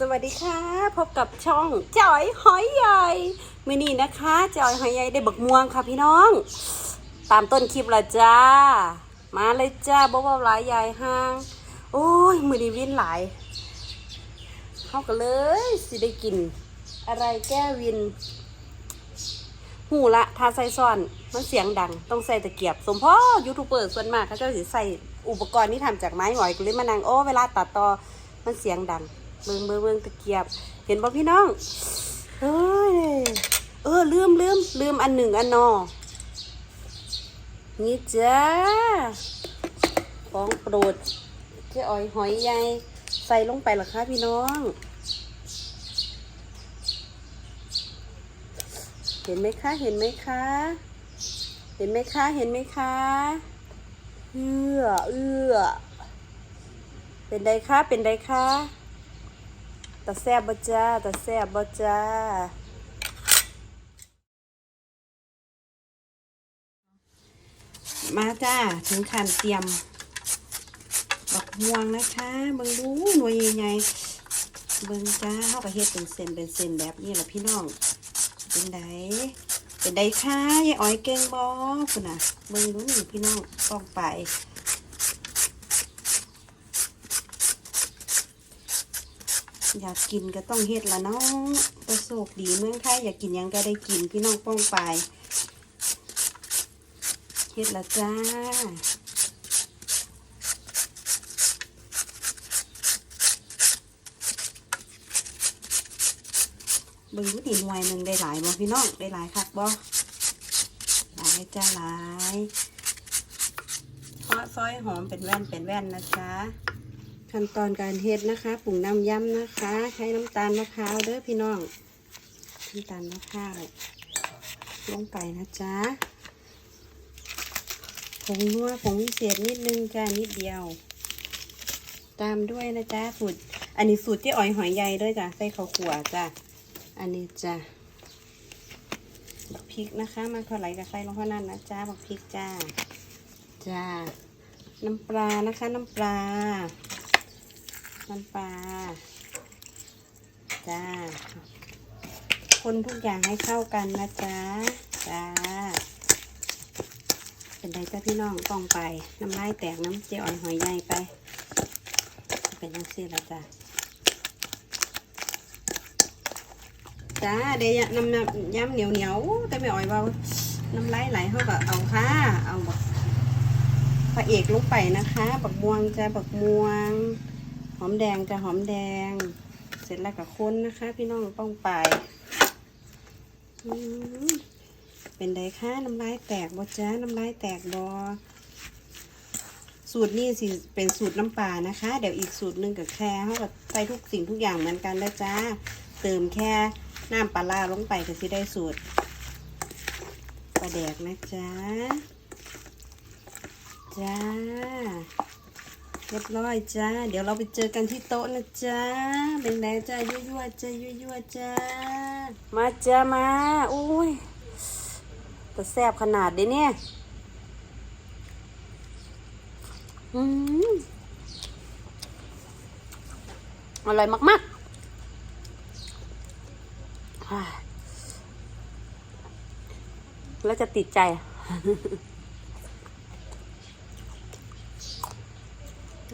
สวัสดีค่ะ พบกับช่องจอยหอยใหญ่มือนี้นะคะจอยหอยใหญ่ได้บักม่วงค่ะพี่น้อง ตามต้นคลิปละจ้า มาเลยจ้าบ่ว่าหลายใหญ่ห้าง โอ้ย มือนี้วิ่นหลายเข้ากันเลยสิได้กิน อะไรแก้วิน หูละทาใส่ซ่อนมันเสียงดัง ต้องใส่ตะเกียบ สมพ่อยูทูบเบอร์ส่วนมากเขาจะใส่อุปกรณ์ที่ทำจากไม้หอยกูเลยมานั่งโอ้เวลาตัดต่อมันเสียงดัง เบิ่งเบิ่งเบิ่งตะเกียบ เห็นป่ะพี่น้องเฮ้ยเออลืมลืมลืมอันหนึ่งอันนอนี่จ้าของโปรดเจ๊อ้อยหอยใหญ่ใส่ลงไปหรอคะพี่น้อง เห็นไหมคะ เห็นไหมคะ เห็นไหมคะ เห็นไหมคะเอื้อเอื้อเป็นไดคะเป็นไดคะ ตาแซบบ่จ้าตาแซบบ่จ้ามาจ้าถึงขั้นเตรียมบักม่วงนะคะเบิ่งดูหน่วยใหญ่ๆเบิ่งจ้าเขาก็เฮ็ดเป็นเส้นเป็นเส้นแบบนี้แหละพี่น้องเป็นไดเป็นไดค่ะยายอ้อยเก่งบ่คุณน่ะเบิ่งดูนี่พี่น้องต้องไป อยากกินก็ต้องเฮ็ดละเนาะประสบดีเมืองไทยอยากกินยังก็ได้กินพี่น้องป้องไปเฮ็ดละจ้าบิ่งดูนี่หน่วยหนึ่งได้หลายบ่พี่น้องได้หลายคักบ่หลายจ้าหลายทอดซอยหอมเป็นแว่นเป็นแว่นนะจ๊ะ ขั้นตอนการเฮ็ดนะคะปรุงน้ำยำนะคะ ใช้น้ำตาลมะพร้าวเด้อพี่น้องน้ำตาลมะพร้าวลงไปนะจ๊ะผงนัวผงวิเศษนิดนึงจ้านิดเดียว ตามด้วยนะจ๊ะสูตรอันนี้สูตรที่อ่อยหอยใหญ่ด้วยจ้ะใส่ข้าวขัวจ้ะอันนี้จ้ะบักพริกนะคะ มาเท่าไหร่ก็ใส่ลงเท่านั้นนะจ้าบักพริกจ้าจ้าน้ำปลานะคะ น้ำปลา น้ำปลาจ้า คนทุกอย่างให้เข้ากันนะจ้าจ้าเป็นไรจ้าพี่น้องกองไป น้ำลายแตกน้ำเจียวอ่อยหอยใหญ่ไป เป็นยังซี่ละจ้าจ้าเดี๋ยวน้ำน้ำย้ำเหนียวเหนียวแต่ไม่อ่อยเบาน้ำไหลไหลเขาก็เอาค่ะ เอาบักพระเอกลงไปนะคะ บักม่วงจะบักม่วง หอมแดงจะหอมแดง เสร็จแล้วก็คนนะคะ พี่น้องป้องไปเป็นไดคะน้ำลายแตกบ่จ้าน้ำลายแตกบอสูตรนี้สิเป็นสูตรน้ำปลานะคะ เดี๋ยวอีกสูตรหนึ่งกับแค่เขาก็ใส่ทุกสิ่งทุกอย่างเหมือนกันนะจ้า เติมแค่น้ำปลาร้าลงไปก็สิได้สูตรปลาแดกนะจ๊ะจ้า เรียบร้อยจ้า เดี๋ยวเราไปเจอกันที่โต๊ะนะจ๊ะเป็นไงจ้ายั่วๆจ้ายั่วๆจ้า มาจ้ามา อุ้ยแต่แซ่บขนาดเด้เนี่ยอืมอร่อยมากๆอ่าแล้วจะติดใจอะ อื มะ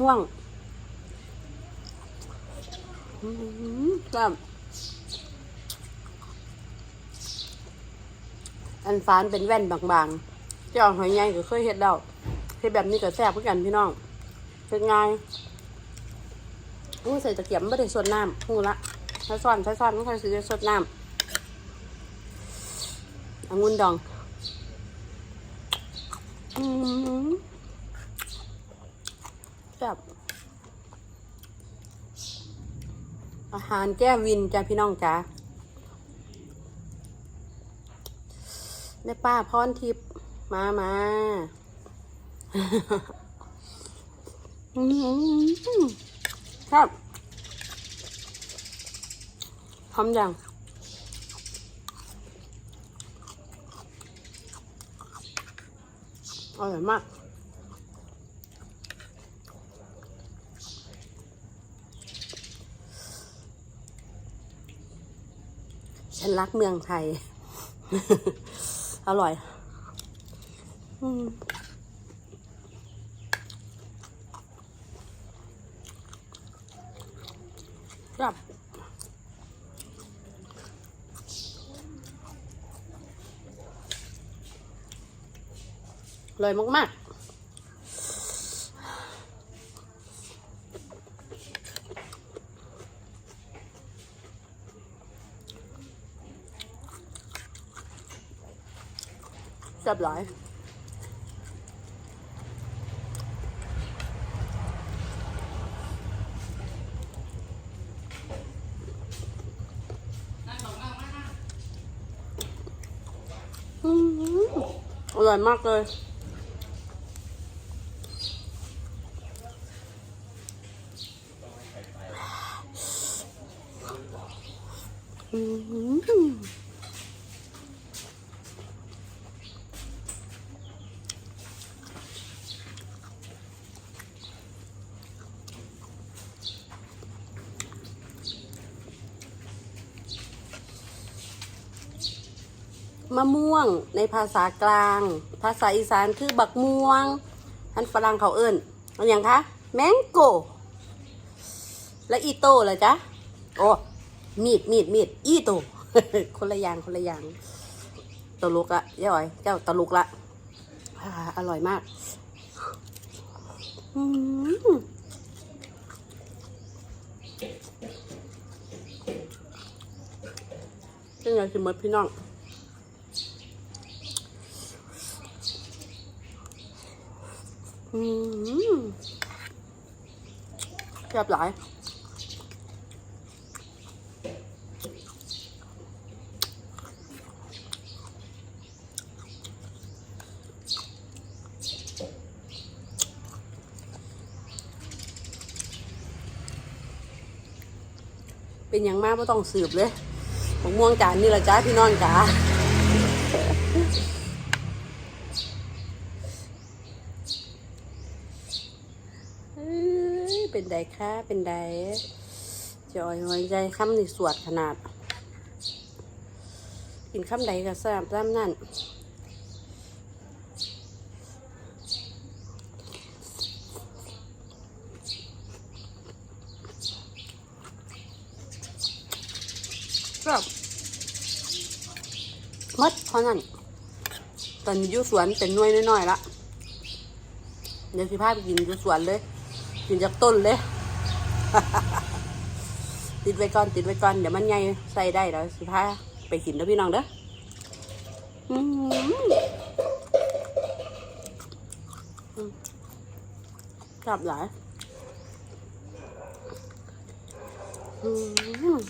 ม่วงอืมแบบอันฟานเป็นแว่นบางๆ เจ้าหอยใหญ่ก็เคยเห็ดแล้วเห็ดแบบนี้ก็แซ่บเหมือนกันพี่น้องเป็นไงอู้ใส่ตะเกียบไม่ได้สดน้ำหูละใช้ซ้อนใช้ซ้อนไม่ค่อยซื้อสดน้ำ องุ่นดองอแบบอาหารแก้วินจ้าพี่น้องจ้าแม่ป้าพรทิพย์มามาครับพร้อมยัง อร่อยมากฉันรักเมืองไทย อร่อยอืมครับ อร่อยมากๆแซ่บหลายอืมอร่อยมากเลย มะม่วงในภาษากลาง ภาษาอีสานคือบักม่วงท่านฝรั่งเขาเอิ้นเอาอย่างคะ แมงโก และอีโต้เหรอจ๊ะ โอ้ มีดมีดมีดอีโตคนละอย่างคนละอย่างตลกละย่าอ๋อยเจ้าตลกละอร่อยมากเป็นไงสิมดพี่น้องอืมแซ่บหลาย เป็นอย่างมากไม่ต้องสืบเลยมะม่วงจานนี่ละจ้าพี่น้องจ๋าเป็นไดคะเป็นไดจอยหอยใจคำนี่สวดขนาด กินคำใดก็แซ่บซ้ำนั่น ก็มัดเท่านั้นตอนนี้อยู่สวนเป็นน่วยน้อยๆละเดี๋ยวสิพาไปกินอยู่สวนเลย กินจากต้นเลย ติดไว้ก่อนติดไว้ก่อนเดี๋ยวมันใหญ่ใส่ได้แล้วสิพาไปกินแล้วพี่น้องเด้อกลับหลายอืม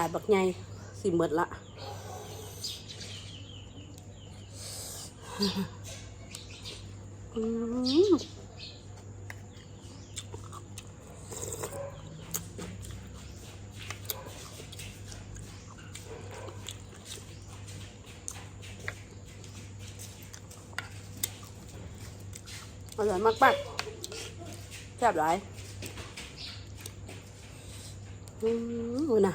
ถ่ายบักใหญ่สิหมดละอืมอร่อยมากมากๆแซ่บหลายอืมนะ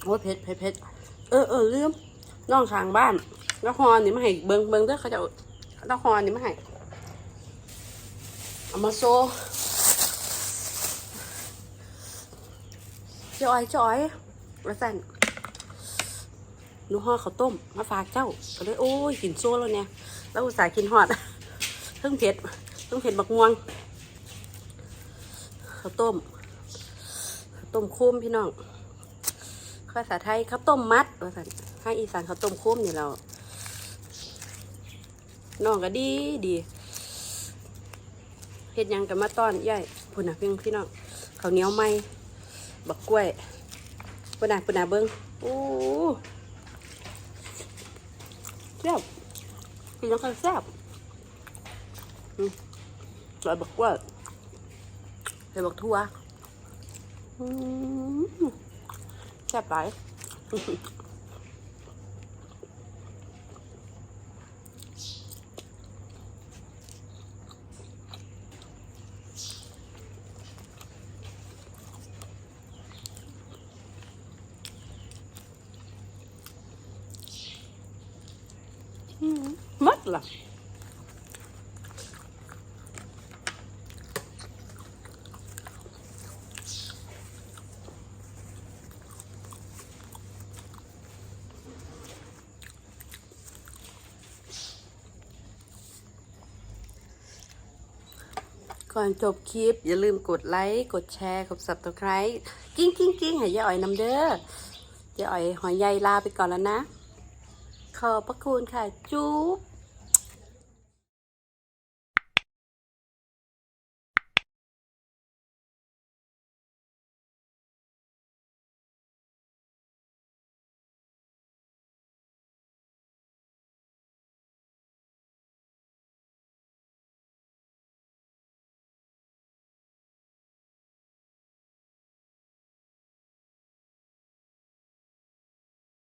โอ้ยเผ็ดเผ็ดเผ็ดเออเออลืมน้องข้างบ้านแล้วฮอนนี่มาให้เบิงเบิงเด้อเขาจะเอาแล้วฮอนนี่มาให้เอามาโซจอยจอยแล้วสั่นหนูห่อข้าวต้มมาฝากเจ้าก็เลยโอ้ยกินโซ่แล้วเนี่ยแล้วอุตส่าห์กินฮอดเพิ่งเผ็ดเพิ่งเผ็ดบักม่วงข้าวต้มข้าต้มคุ้มพี่น้อง ภาษาไทยข้าวต้มมัดว่าสั่นให้อีสานข้าวต้มคุ้มนี่เราน้องก็ดีดีเฮ็ดยังกับมาต้อนย่ายพุ่นน่ะพี่น้องพี่น้องข้าวเหนียวไหมบักกล้วยปุ่นน่ะปุ่นน่ะเบิ้งโอ้แซ่บกินแล้วก็แซ่บอืมใส่บักกล้วยไปบอกทั่วอืม แซ่บหลาย mất là ก่อนจบคลิป อย่าลืมกดไลค์ กดแชร์ กด subscribe กิ้งกิ้งกิ้งให้ยายอ่อยนำเด้อยายอ่อยหอยใยลาไปก่อนแล้วนะ ขอบพระคุณค่ะ จุ๊บ